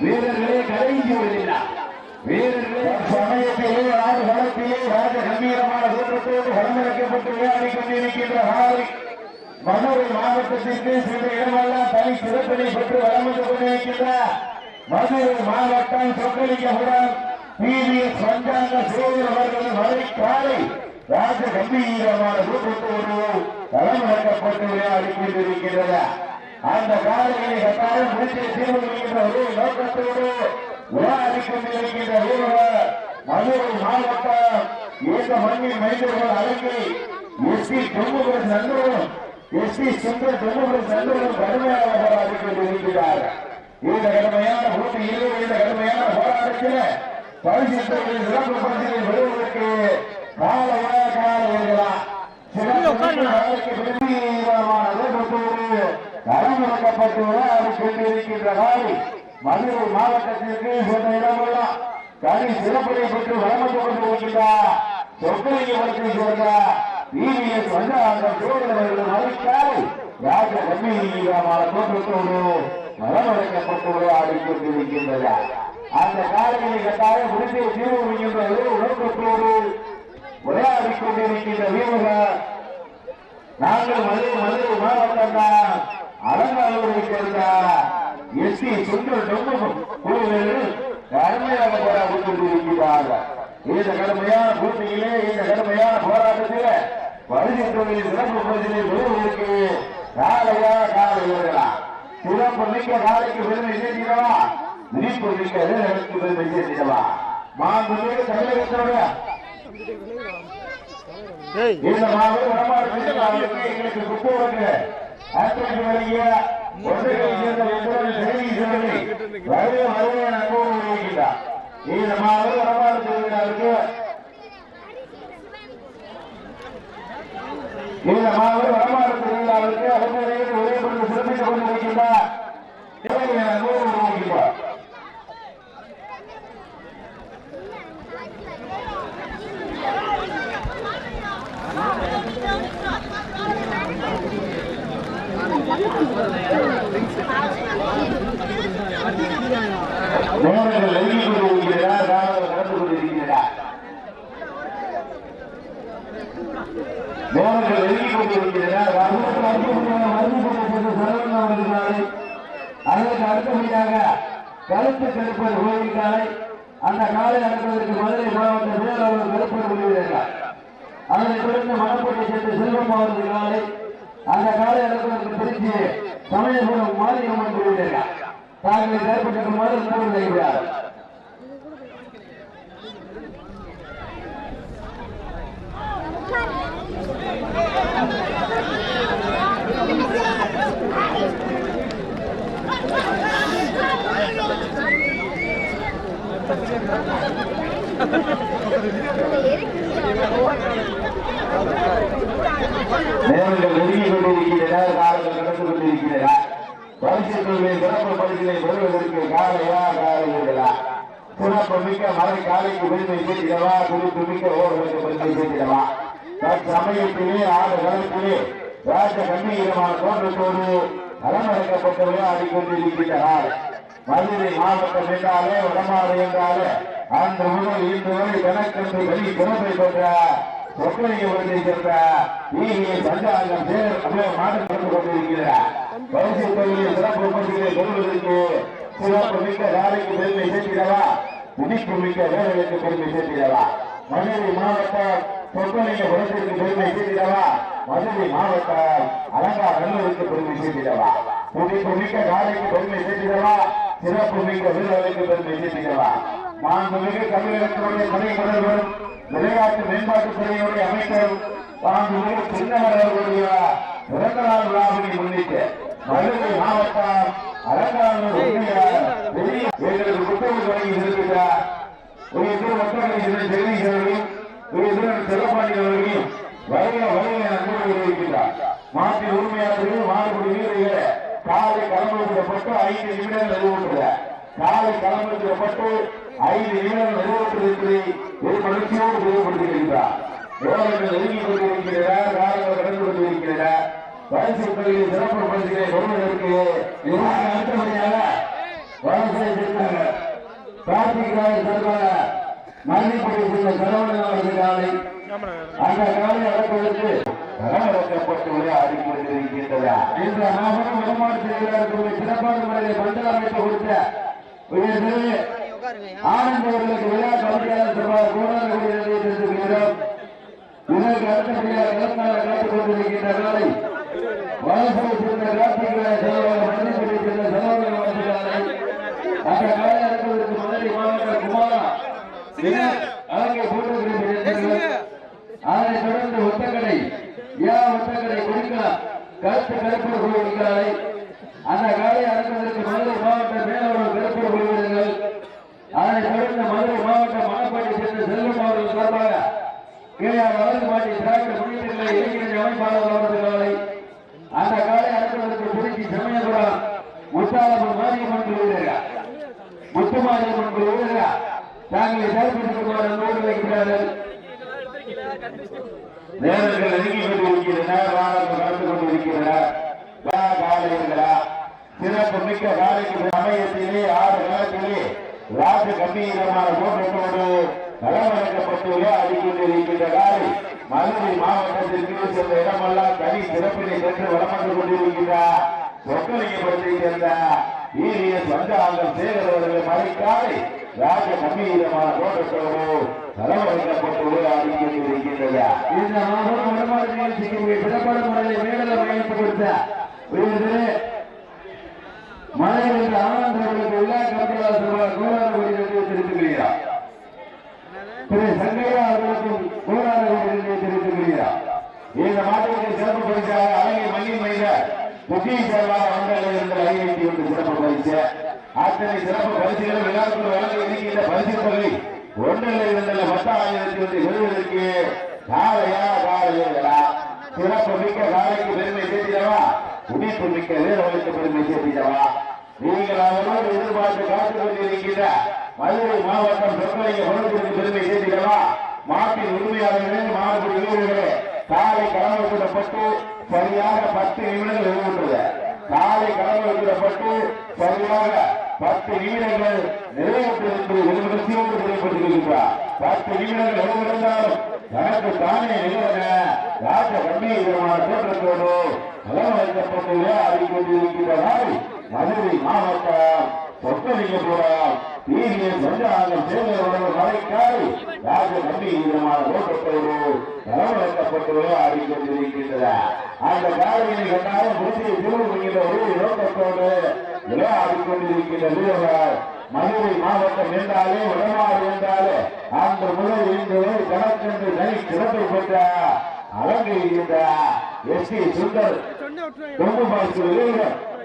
வீரர்களே கடைசி வருகிறா வீரர்களே சமயத்திலே ஆறு களத்திலே ராஜ கம்பீரமான தோற்றத்தோடு களமிறக்கப்பட்டு விளையாடிக் கொண்டிருக்கின்ற ஹாரி. மதுரை மாவட்டத்திற்கு சில இடமெல்லாம் தனி சிறப்பினை பெற்று வளம் கொண்டிருக்கின்ற மதுரை மாவட்டம் சொக்கலிங்கபுரம். பிவிஎஸ் பஞ்சாங்க சேவர் அவர்களின் வரை காலை ராஜ கம்பீரமான தோற்றத்தோடு களமிறக்கப்பட்டு விளையாடிக் கொண்டிருக்கின்றன அந்த காலையை கட்டாயம் முடித்து தீர்வுகின்ற ஒரே நோக்கத்தோடு விளையாடிக் கொண்டிருக்கின்ற வீரர் மதுரை மாவட்டம் இந்த மண்ணில் மைந்தர்கள் அடங்கி எஸ் பி தொண்ணூறு நண்பர்களும் எஸ் பி சுந்தர தொண்ணூறு நண்பர்களும் கடுமையாக போராடிக் கொண்டிருக்கிறார் இந்த கடுமையான போட்டியில் இந்த கடுமையான போராட்டத்தில் பரிசு சிறப்பு பரிசினை பெறுவதற்கு மதுரை மாவட்டத்திற்கு சென்ற இடமெல்லாம் தனி சிறப்பினை பெற்று வளர்ந்து கொண்டிருக்கின்றார் சொற்கலிங்கத்தை சேர்ந்த பிவிஎஸ் வந்தாங்க சோழர்கள் மறுக்காய் ராஜ கம்பீரமான தோற்றத்தோடு வளமடைக்கப்பட்டு விளையாடி கொண்டிருக்கின்றது. அந்த காலையை கட்டாயம் முடித்து தீர்வுகின்ற ஒரு நோக்கத்தோடு விளையாடி கொண்டிருக்கின்ற வீரர்கள் நாங்கள் மதுரை மதுரை மாவட்டம் தான் அலங்காலூரை சேர்ந்த எஸ் பி சுந்தர் டொம்பகம் குழுவினர் கடுமையாக போராடி கொண்டிருக்கிறார்கள். இந்த கடுமையான போட்டியிலே இந்த கடுமையான போராட்டத்திலே பரிசு தொழில் சிறப்பு பகுதியிலே பெறுவதற்கு காலையா காலையா சிறப்பு மிக்க காலைக்கு பெருமை சேர்த்திடவா? விழிப்பு மிக்க வீரர்களுக்கு பெருமை சேர்த்திடவா? மாண்புமிகு தமிழகத்தோட இந்த மாபெரும் எங்களுக்கு வழங்கிய சேர்ந்த செய்தி சொல்லி இந்த வடமாநிலத்திற்கு இந்த மாபெரும் வடமாநிலத்திற்கு அனுபவத்தை ஒரே கொண்டு சிறப்பித்துக் கொண்டிருக்கின்றார் அனுபவம் வருகின்றார் நேரங்கள் நெருங்கிக் கொண்டிருக்கிறதா காலங்கள் கடந்து கொண்டிருக்கிறதா நேரங்கள் நெருங்கிக் கொண்டிருக்கிறதா அதற்கு அடுத்தபடியாக கருத்து கருப்பர் கோயில் காலை. அந்த காலை நடப்பதற்கு மதுரை மாவட்ட செயலாளர் கருப்பர் உள்ளிருக்கிறார் அதனைத் தொடர்ந்து மணப்பட்டை சேர்ந்த செல்வம் அவர்கள் காலை. அந்த காலை நடப்பதற்கு திருச்சி சமயபுரம் மாரியம்மன் உள்ளிருக்கிறார் தாங்கள் ஏற்பட்டிருக்குமாறு கூறி வருகிறார் நேரங்கள் நெருங்கிக் கொண்டிருக்கிறதா காலங்கள் கடந்து கொண்டிருக்கிறதா பரிசுகளை சிறப்பு பரிசுகளை பெறுவதற்கு காலையா காலையா சிறப்பு மிக்க மலை காலைக்கு பெருமை சேர்த்திடவா குறிப்பு மிக்க ஓர்களுக்கு பெருமை சேர்த்திடவா. தற்சமயத்திலே ஆறு களத்திலே ராஜ கம்பீரமான தோற்றத்தோடு களமடைக்கப்பட்டு விளையாடி கொண்டிருக்கிறார் மதுரை மாவட்டம் என்றாலே வடமாறு என்றாலே அந்த முதல் இன்று வரை கணக்கென்று வெளி சிறப்பை பெற்ற சொற்களையை வருகின்ற நீதியை சஞ்சாரம் பேர் அப்படியே மாற்றப்பட்டு கொண்டிருக்கிறார் பரிசு தொழிலை சிறப்பு பரிசுகளை பெறுவதற்கு சிறப்பு மிக்க வேலைக்கு பெருமை சேர்க்கிறவா? துடிப்பு மிக்க வேலைகளுக்கு பெருமை சேர்க்கிறவா? மதுரை மாவட்டம் சொற்கொலைய உலகத்திற்கு பெருமை சேர்க்கிறவா? மதுரை மாவட்டம் அலங்கா நல்லூருக்கு பெருமை சேர்க்கிறவா? துடிப்பு மிக்க காலைக்கு பெருமை சேர்க்கிறவா? சிறப்பு மிக்க வீரர்களுக்கு பெருமை சேர்க்கிறவா? மாண்புமிகு தமிழகத்தினுடைய துணை முதல்வர் விளையாட்டு மேம்பாட்டுத்துறையினுடைய அமைச்சர் மாண்புமிகு சின்னவர் அவர்களுடைய பிறந்த நாள் விழாவினை முன்னிட்டு மதுரை மாவட்டம் அலங்காநல்லூர் எங்களுக்கு புத்தகம் தொடங்கி இருக்கிறார் ஒரு எதிர் மக்களுடைய செய்திகளையும் ஒரு செல்லப்பாண்டி அவர்களையும் வருக வருக என கூறி இருக்கின்றார் மாட்டின் உரிமையாளர்கள் மாறுபடி வீரர்கள் காலை களமிடப்பட்டு ஐந்து நிமிடங்கள் நிறைவேற்றுகிறார் காலை களமிடப்பட்டு ஐந்து நிமிடங்கள் நிறைவேற்றுவதற்கு ஒரு மகிழ்ச்சியோடு தெரியப்படுத்துகின்றார் நேரங்கள் நெருங்கி கொண்டிருக்கிறதா காலங்கள் கடந்து கொண்டிருக்கிறதா பரிசு தொழிலில் சிறப்பு பரிசுகளை பெறுவதற்கு அடுத்தபடியாக வலசை சேர்ந்தாங்க கார்த்திகாய சார்பாக மல்லிப்படி சேர்ந்த சரவணன் காலை அந்த காலை அடக்குவதற்கு களமிறக்கப்பட்டு விளையாடி கொண்டிருக்கின்றதா மாபெரும் வருமானத்தில் சிறப்பான முறையில் மண்டல அமைப்பு கொடுத்த திரு ஆனந்த் அவர்களுக்கு விழா கமிட்டியாளர் சார்பாக கூடாத குடிநீரை தெரிவிக்கிறோம் இதற்கு அடுத்தபடியாக கலந்தார காத்துக் கொண்டிருக்கின்ற காலை வலசை சேர்ந்த கார்த்திகாய சார்பாக மல்லிப்படி சேர்ந்த அவரது காலை அந்த காலை அடக்குவதற்கு மதுரை மாவட்ட குமாரா தினர் அலங்கை போட்டிருக்கிறீர்கள் அதனைத் தொடர்ந்து ஒத்தக்கடை யா ஒத்தக்கடை கொடுக்கலாம் கருத்து கருப்பூர் குழுவிற்காலை அந்த காலை அடக்குவதற்கு மதுரை மாவட்ட மேலவர் கருப்பூர் குழுவினர்கள் அதனை தொடர்ந்து மதுரை மாவட்டம் மணப்பாட்டி சேர்ந்த செல்லும் அவர்கள் சார்பாக கீழே வலது மாட்டி திராட்சை முன்னேற்றங்களை இளைஞர் அமைப்பாளர் அவர்களை அந்த காலை அனுப்புவதற்கு திருச்சி சமயபுரம் முத்தாலம்மன் மாரியம்மன் குழுவினர்கள் முத்துமாரியம்மன் குழுவினர்கள் தாங்களை செயல்படுத்துமாறு அன்போடு வைக்கிறார்கள். நேரங்கள் நெருங்கி கொண்டிருக்கின்றன வாரங்கள் நடந்து கொண்டிருக்கின்றன. வா காலைகளா சிறப்பு மிக்க காலைக்கு சமயத்திலே ஆறு காலத்திலே ராஜ கம்பீரமான கோட்டத்தோடு களமிறக்கப்பட்டு விளையாடி காலை மதுரை மாவட்டத்திற்கு சென்ற இடமெல்லாம் தனி சிறப்பினை பெற்று வளம் வந்து கொண்டிருக்கிறார் சொக்கலிங்கப்பட்டை சேர்ந்த வீரிய சந்தாங்கம் சேகர் அவர்கள் மறைக்காலை ராஜ கம்பீரமான கோட்டத்தோடு களமிறக்கப்பட்டு விளையாடி இந்த மாபெரும் வருமான நிகழ்ச்சிக்கு சிறப்பான முறையில் மேடல அமைப்பு கொடுத்த ஆனந்த் அவர்களுக்கு விழா கமிட்டியாளர் சார்பாக கோடான கோடி திரு சங்கையா அவர்களுக்கும் கோடான கோடி நன்றியை இந்த மாதத்திற்கு சிறப்பு பரிசாக அழகை மண்ணின் மைத புத்தி சேர்வாக வந்தால் இருந்த ஐநூத்தி ஒன்று சிறப்பு பரிசு அத்தனை சிறப்பு பரிசுகளும் விழாக்குள் வழங்க இருக்கின்ற பரிசு தொகை ஒன்றில் இருந்த பத்தாயிரத்தி ஒன்று பெறுவதற்கு காலையா காலையா சிறப்பு மிக்க காலைக்கு பெருமை சேர்த்திடவா? உடிப்பு மிக்க வீரர்களுக்கு பெருமை சேர்த்திடவா? நீங்கள் அவரோடு எதிர்பார்த்து காத்துக் கொண்டிருக்கின்ற மதுரை மாவட்டம் சொற்கலைய பொருளுக்கு பெருமை செய்திகளா மாட்டின் உரிமையாளர்களே மாவட்ட வீரர்களே காலை கடமை விடப்பட்டு சரியாக பத்து நிமிடங்கள் நிறைவுற்றது காலை கடமை விடப்பட்டு சரியாக பத்து நிமிடங்கள் நிறைவுற்றிருப்பது நிறுவனத்தையோடு செயல்பட்டிருக்கிறார் பத்து நிமிடங்கள் நிறைவிருந்தாலும் எனக்கு தானே நிறுவன ராஜ கம்பீரமான தோற்றத்தோடு அலவழைக்கப்பட்டு விளையாடி கொண்டிருக்கின்ற நாள் மதுரை மாவட்டம் சொத்தலிங்கபுரம் தீவிர சஞ்சாரம் சேவையுடன் மறைக்காய் ராஜ கம்பீரமான தோற்றத்தோடு அலவழைக்கப்பட்டு விளையாடி கொண்டிருக்கின்றன. அந்த காலையை கண்டாலும் புதிய திருவுகின்ற ஒரு நோக்கத்தோடு விளையாடி கொண்டிருக்கின்ற வீரர்கள் மதுரை மாவட்டம் என்றாலே வடமாறு என்றாலே அந்த முதல் இன்று கணக்கென்று தனி சிறப்பை பெற்ற அலங்குகின்ற எஸ் டி சுந்தர். பார்த்து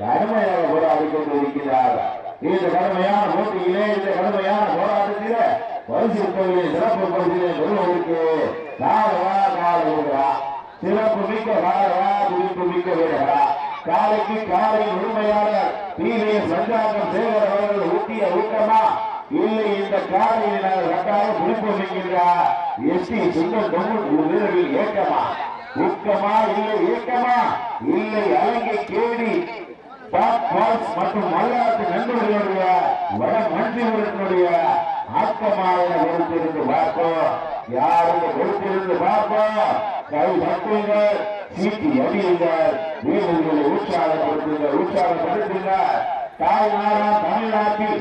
வீரர் கடுமையாக போராடி கொண்டிருக்கிறார். இந்த கடுமையான போட்டியிலே இந்த கடுமையான போராட்டத்திலே பரிசு தொழிலை சிறப்பு பரிசிலே பெறுவதற்கு காலவா காலா சிறப்பு மிக்க காலவா குறிப்பு மிக்க வீரரா. காலைக்கு காலை உரிமையாளர் தீவிர சஞ்சாரம் சேகர் அவர்கள் ஊட்டிய ஊட்டமா இல்லை இந்த காலையில் நாங்கள் கட்டாயம் குறிப்பு என்கின்றார் எஸ்டி சுந்தர் தொண்ணூறு வீரர்கள் ஏக்கமா? ஊக்கமா? இல்லை ஏக்கமா? இல்லை அலங்கை கேடி டாப் பால்ஸ் மற்றும் மலையாளத்து நண்பர்களுடைய வட மந்திரிகளுடைய ஆக்கமாக ஒருத்திருந்து பார்ப்போம். யாரும் ஒருத்திருந்து பார்ப்போம்? கை தட்டுங்கள் சீட்டி அடியுங்கள் வீரர்களை உற்சாகப்படுத்துங்கள் உற்சாகப்படுத்துங்கள். தாய்நாடா தமிழ்நாட்டில்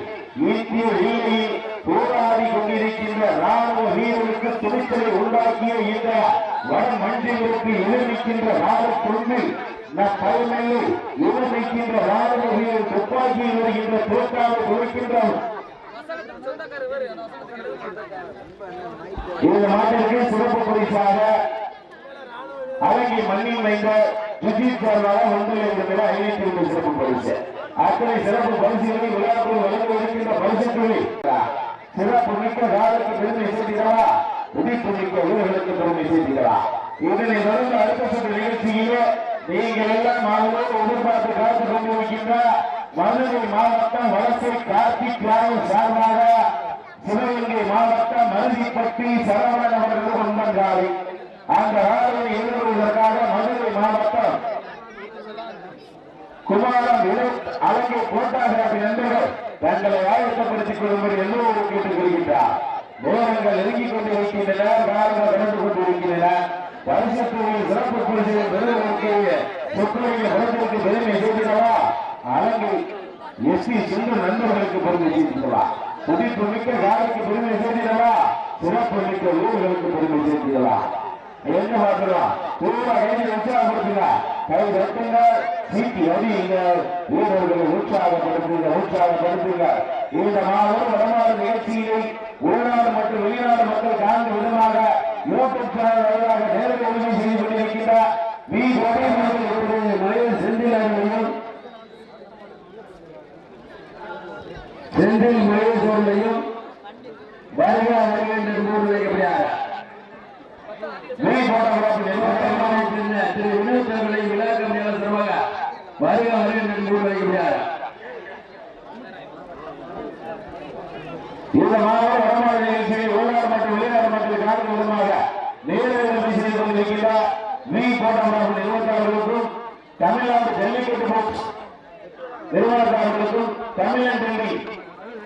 இந்திய எல்லையில் போராடி கொண்டிருக்கின்ற ராணுவ வீரருக்கு துணிச்சலை உண்டாக்கிய இந்த வட மந்திரிகளுக்கு எதிர்நிற்கின்ற ராணுவ குழுவில் நம் தலைமையில் எதிர்நிற்கின்ற ராணுவ துப்பாக்கியில் வருகின்ற தோற்றாவை கொடுக்கின்றோம் இந்த நாட்டிற்கு சிறப்பு பரிசாக அழகி மண்ணில் வைந்த சுஜித் சார்பாக ஒன்றில் இருந்த ஐநூத்தி இருபது சிறப்பு பரிசு. அத்தனை சிறப்பு பரிசுகளை விழாக்கள் வழங்க இருக்கின்ற பரிசுகளை சிறப்பு மிக்க காலத்துக்கு பெருமை சேர்த்திடவா? உதிப்பு மிக்க வீரர்களுக்கு பெருமை சேர்த்திடவா? இதனை தொடர்ந்து அடுத்த சுற்று நிகழ்ச்சியிலே நீங்கள் எல்லாம் மாணவரோடு எதிர்பார்த்து காத்து கொண்டிருக்கின்ற மதுரை மாவட்டம் வளர்ச்சி கார்த்திக் ராவ் சார்பாக சிவகங்கை மாவட்டம் மருதிப்பட்டி சரவணன் அவர்கள் ஒன்பங்காலை அந்த ஆளுநரை எதிர்கொள்வதற்காக மதுரை மாவட்டம் குமாரம் அழகிய போட்டாகிராபி நண்பர்கள் தங்களை ஆயத்தப்படுத்திக் கொள்ளும்படி எல்லோரும் கேட்டுக் கொள்கின்றார் நேரங்கள் நெருங்கிக் கொண்டு காலங்கள் சிறப்பு பரிசுகளை பெறுவதற்கு சொத்துறையில் பெருமை சேர்க்கிறவா? அழகு. எஸ் பி நண்பர்களுக்கு பெருமை சேர்க்கிறவா? துடிப்பு மிக்க காலைக்கு பெருமை சேர்க்கிறவா? சிறப்பு மிக்க ஊர்களுக்கு பெருமை சேர்க்கிறவா? என்ன பார்க்கிறோம்? பூரா கைதி உற்சாகப்படுத்துங்க கை தட்டுங்க சீட்டி அடியுங்க வீரர்களை உற்சாகப்படுத்துங்க உற்சாகப்படுத்துங்க இந்த மாதம் வடமாறு நிகழ்ச்சியிலே உள்நாடு மற்றும் வெளிநாடு மக்கள் காண்கும் விதமாக யூடியூப் சேனல் வழியாக நேரடி உதவி செய்து கொண்டிருக்கின்றார் வி கோடைமலை மயில் செந்தில் அவர்களையும் செந்தில் மகேஸ்வரனையும் வருக வருக என்று கூறு வைக்கப்படாத திரு வினோத் அவர்களை விழாக்க முடியாத சிறப்பாக வருக வருக என்று கூறு வைக்கப்படாத இந்த மாவட்ட வடமாநில நிகழ்ச்சியை உள்நாடு மற்றும் வெளிநாடு மக்கள் காணும் விதமாக நேரடி செய்து கொண்டிருக்கின்றார் மீ கோட்டமராக நிறுவனத்தாளர்களுக்கும் தமிழ்நாடு ஜல்லிக்கட்டு போக்ஸ் நிறுவனத்தாளர்களுக்கும் தமிழன் டெல்லி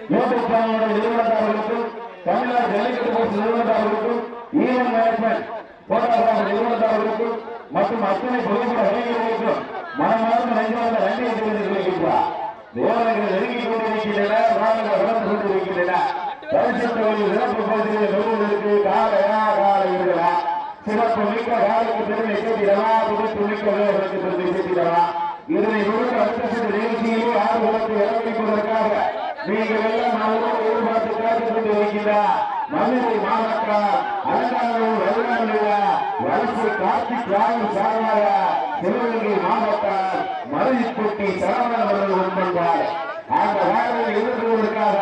யூடியூப் சேனலோட நிறுவனத்தாளர்களுக்கும் தமிழ்நாடு ஜல்லிக்கட்டு போக்ஸ் நிறுவனத்தாளர்களுக்கும் ஈவன் மேனேஜ்மெண்ட் போட்டோகிராஃபர் நிறுவனத்தாளர்களுக்கும் மற்றும் அத்தனை புகைப்பட வணிகர்களுக்கும் மனமார்ந்த நெஞ்சார்ந்த நன்றியை தெரிவித்துக் கொள்கின்றார் தேவர்கள் நெருங்கிக் கொண்டிருக்கின்றன வளர்ந்து கொண்டிருக்கின்றன. பரிசுத்த பரிசுத்தவர்கள் சிறப்பு பகுதிகளை பெறுவதற்கு காலையா காலை இருக்கிறார் சிறப்பு மிக்க காலைக்கு பெருமை சேர்த்திடவா துடிப்பு மிக்க வீரர்களுக்கு பெருமை சேர்த்திடவா இதனை முழுக்க அடுத்த நிகழ்ச்சியிலே ஆறுகளுக்கு இறங்கிப்பதற்காக நீங்கள் எல்லாம் நாளும் எதிர்பார்த்து காத்துக் கொண்டிருக்கின்றார் மதுரை மாவட்டம் அலங்காநல்லூர் வருடாநிலைய வளர்ச்சி கார்த்திக் ராகு சார்பாக சிவகங்கை மாவட்டம் மருதிப்பட்டி சரவணன் அவர்கள் முன்வந்தார் அந்த வேலையை எதிர்கொள்வதற்காக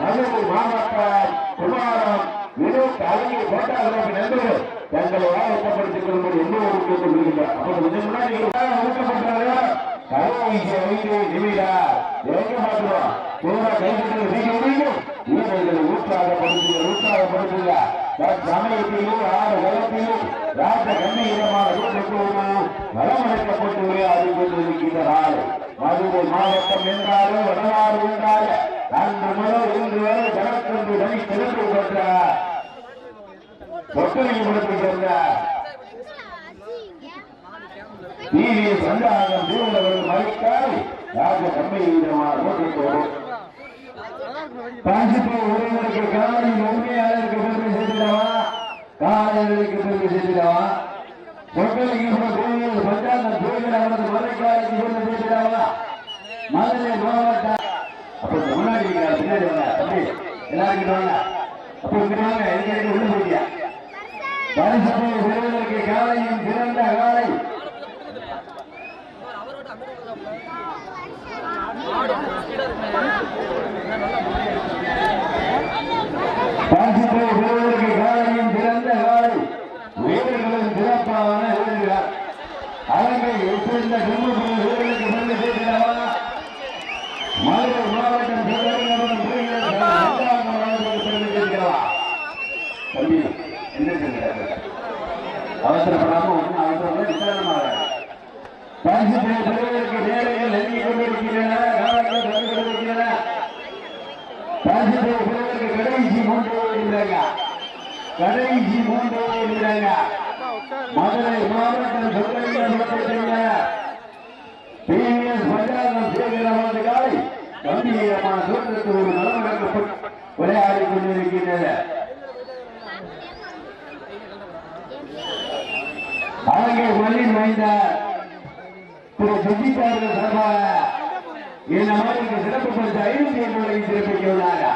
மதுரை மாவட்டம் குமாரம் வினோத் அழகிய போட்டாகிராபி நண்பர்கள் தங்களை ஆயத்தப்படுத்திக் கொள்ளும்படி எல்லோரும் கேட்டுக் கொள்கின்றார் கொஞ்சம் முன்னாடி ஒதுக்கப்பட்டாங்க கருவாய்ச்சி வைத்து நிமிடா எங்க மாற்றுவோம் பூரா கைப்பற்றி நீங்க முடியும்? வீரர்களை உற்சாகப்படுத்துங்க உற்சாகப்படுத்துங்க சமயத்திலும் ஆறு வளத்திலும் ராஜ கண்ணீரமான வீட்டுக்குள்ளும் வளமடைக்கப்பட்டு விளையாடி கொண்டிருக்கின்ற நாள். மதுரை மாவட்டம் என்றாலும் வரலாறு என்றாலும் அன்று முதல் இன்று வரை கணக்கொன்று தனி சிறப்பு பெற்ற ஒத்துழைப்பு சேர்ந்த டிவிஎஸ் சந்தானம் திருவள்ளுவர் மறைக்கால் ராஜ கம்பீரமான ஓட்டுக்கோடு காஞ்சிபுர உறவினருக்கு காலை உண்மையாளருக்கு பெருமை சேர்த்திடவா காலைகளுக்கு பெருமை சேர்த்திடவா சொற்களிக்கு கோயில் பஞ்சாயத்து கோயில் அவரது மறைக்காலைக்கு பெருமை சேர்த்திடவா மதுரை மாவட்டம் அப்ப முன்னாடி இருக்கிறார், பின்னாடி வாங்க தம்பி எல்லாரும் வாங்க. அப்போ இங்கிட்டு வாங்க எங்க உள்ள போயிட்டியா? பரிசுத்தை பெறுவதற்கு காலையும் சிறந்த காலை பரிசுத்தை பெறுவதற்கு காலையும் சிறந்த காலை வீரர்களும் சிறப்பான வீரர்கள் அவர்கள் குடும்ப வீரர்களுக்கு பெருமை சேர்க்கிறவா மதுரை மாவட்டம் சிவகங்கை பெருமை சேர்க்கிறவா தம்பி என்ன சொல்கிறார்கள் அவசரப்படாம ஒன்றும் அவசரம் நிதானமாக பரிசுத்தை பெறுவதற்கு நேரங்கள் நெருங்கிக் கொண்டிருக்கின்றன காலங்கள் வந்து கொண்டிருக்கின்றன பரிசுத்தை பெறுவதற்கு கடைசி மூன்று இருக்கிறாங்க கடைசி மூன்று மதுரை மாவட்டம் சொற்களில் டிவிஎஸ் பஞ்சாபம் சேகரமான கம்பீரமான தோற்றத்து ஒரு நலம் விளையாடி கொண்டிருக்கின்றன அழகே வழி வாய்ந்த திரு சுஜிதார்கள் சார்பாக இந்த மாதிரி சிறப்பு பரிசு ஐநூத்தி எண்பது சிறப்பிக்க உள்ளாரா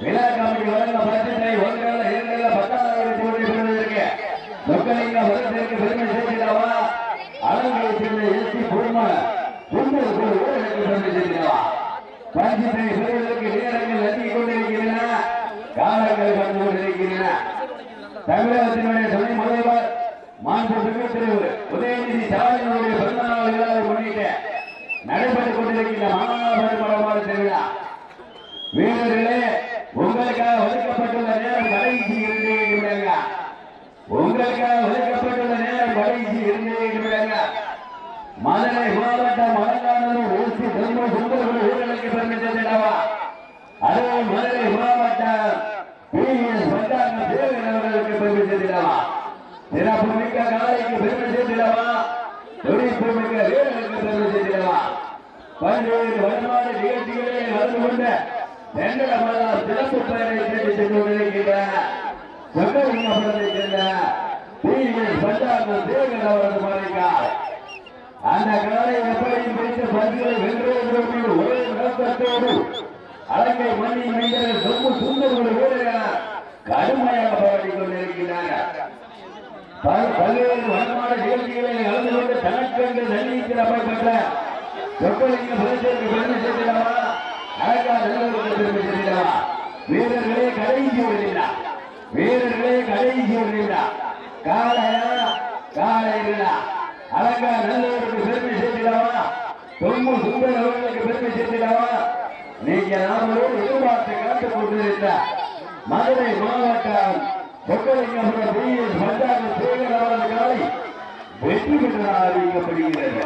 விழா கமிட்டி வழங்க பட்ஜெட்டை ஒன்றில் இரண்டில் பத்தாயிரத்தி ஒன்று பெறுவதற்கு மக்களிங்க வருடத்திற்கு பெருமை சேர்க்கிறவா அலங்கை சேர்ந்த எஸ்டி பொறுமை ஒன்பது கோடி ஊழலுக்கு பெருமை சேர்க்கிறவா பட்ஜெட்டை பெறுவதற்கு நேரங்கள் நெருங்கிக் கொண்டிருக்கின்றன. காலங்கள் வந்து கொண்டிருக்கின்றன. தமிழகத்தினுடைய துணை முதல்வர் மாண்புமிகு திரு உதயநிதி ஸ்டாலினுடைய பிறந்தநாள் விழாவை முன்னிட்டு நடைபெற்றுக் கொண்டிருக்கின்ற மாணவர் படமான திருவிழா வீரர்களே உங்களுக்காக ஒதுக்கப்பட்டுள்ள நேரம் கடைசி இரண்டு நிமிடங்கள் உங்களுக்காக ஒதுக்கப்பட்ட இருக்காங்க மதுரை மாவட்டம் அலங்காநல்லூர் ஊசி தர்ம சுந்தரகுல வீரர்களுக்கு பெருமை சேர்த்திடவா அதே மதுரை மாவட்டம் பிஎஸ் பட்டாங்க தேவன் அவர்களுக்கு பெருமை சேர்த்திடவா சிறப்பு மிக்க காலைக்கு பெருமை சேர்த்திடவா துடிப்பு மிக்க வீரர்களுக்கு பெருமை சேர்த்திடவா பல்வேறு வருமான நிகழ்ச்சிகளை கலந்து கொண்ட தென்னட மலர் சிறப்பு பெயரை தேடி சென்று கொண்டிருக்கின்ற சொக்கலிங்கபுரத்தை சேர்ந்த பிஎஸ் பட்டாங்க தேவன் அவரது மாளிகார் அந்த காலை எப்படியும் பிடித்து பந்துகளை வென்றே விடுவதில் ஒரே நோக்கத்தோடு அலங்கை மண்ணி மைந்தர்கள் சொம்பு சுந்தரோடு வீரர்கள் கடுமையாக போராடி கொண்டிருக்கிறார்கள் பல்- பல்வேறு வருமான நிகழ்ச்சிகளை கலந்து கொண்டு தனக்கென்று நன்னிக்கு அமைப்பட்ட சொற்களிங்க பிரதேசத்துக்கு பெருமை சேர்த்திடவா அழகா நல்லவர்களுக்கு பெருமை சேர்த்திடவா வீரர்களே கடைசி வருகிறா வீரர்களே கடைசி வருகிறா காலையா காலையா அழகா நல்லவருக்கு பெருமை சேர்த்திடவா தொங்கு சுந்தர் அவர்களுக்கு பெருமை சேர்த்திடவா நீங்க நாமளும் எதிர்பார்த்து காத்துக் கொண்டிருந்த மதுரை மாவட்டம் சொக்கலிங்கபுரம் பிஎஸ் பஞ்சாபி சேகர் அவரது காலை வெற்றி பெற்றதாக அறிவிக்கப்படுகிறது.